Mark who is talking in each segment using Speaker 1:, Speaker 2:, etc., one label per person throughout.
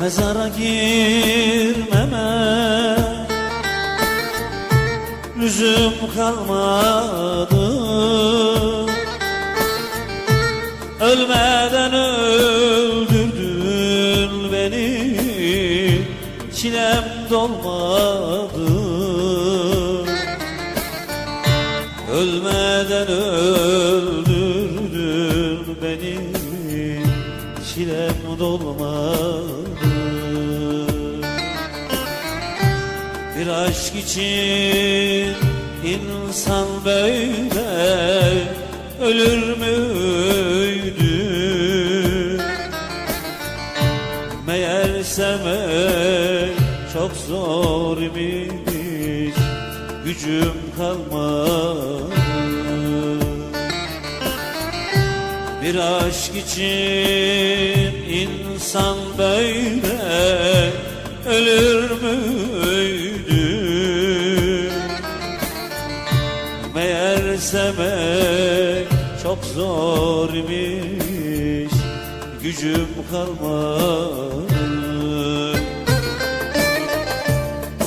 Speaker 1: Mezara girmeme. Lüzum kalmadı. Ölmeden öldürdün beni. Çilem dolmadı. Ölmeden öldürdün beni. Çilem dolmadı Bir aşk için insan böyle ölür müydü? Meğer sevmek çok zor imiş Gücüm kalmadı Bir aşk için insan böyle ölür müydü? Zor imiş Gücüm kalmadı.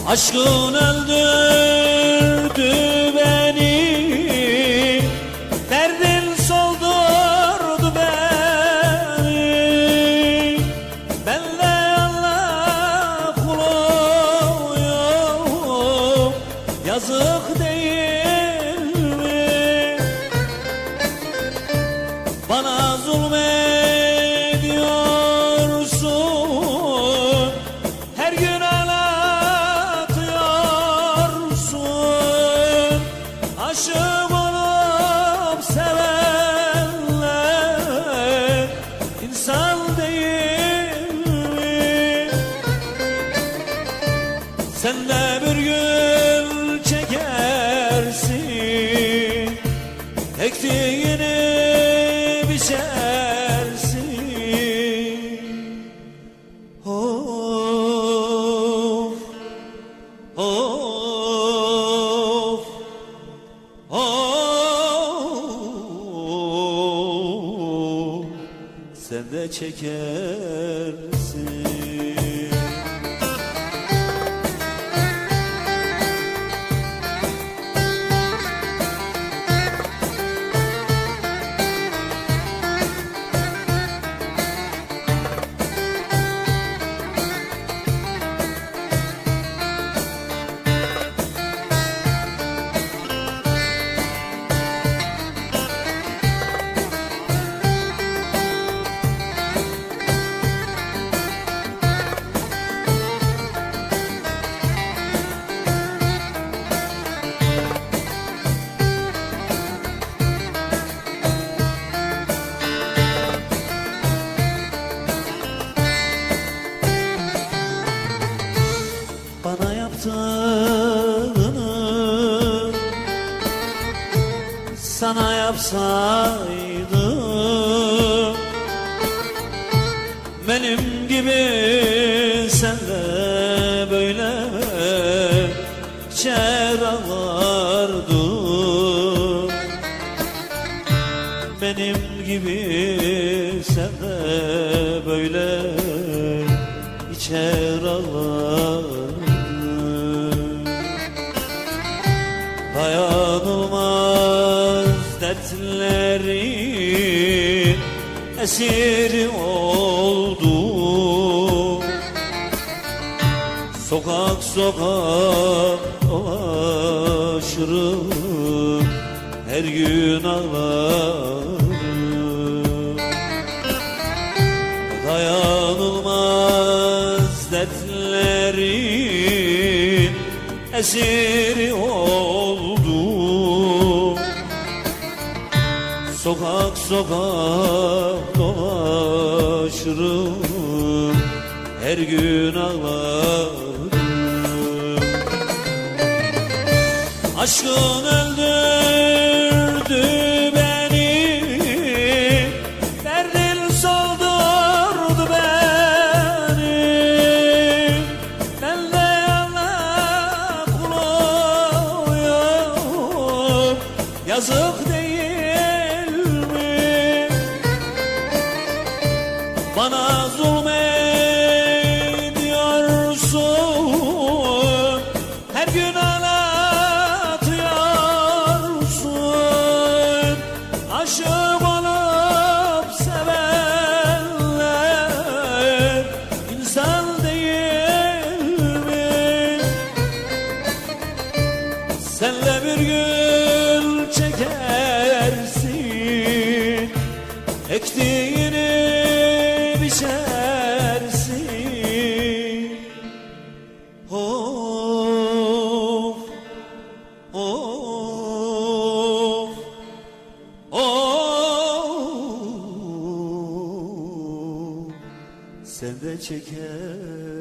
Speaker 1: Aşkın öldürdü Bana zulmediyorsun. Her gün ağlatıyorsun. Aşık Sen sana yapsaydım. Benim gibi sen de böyle içer ağlardın Benim gibi sen de böyle içer ağlardın dertlerin esiri oldum Sokak sokak dolaşırım Her gün ağlarım. Dayanılmaz dertlerin esiri oldum Sokak sokak dolaşırım. Her gün ağlarım. Aşkın öldürdü Senle bir gül çekersin. Ektiğini biçersin. Of Of Of. Sen de çeker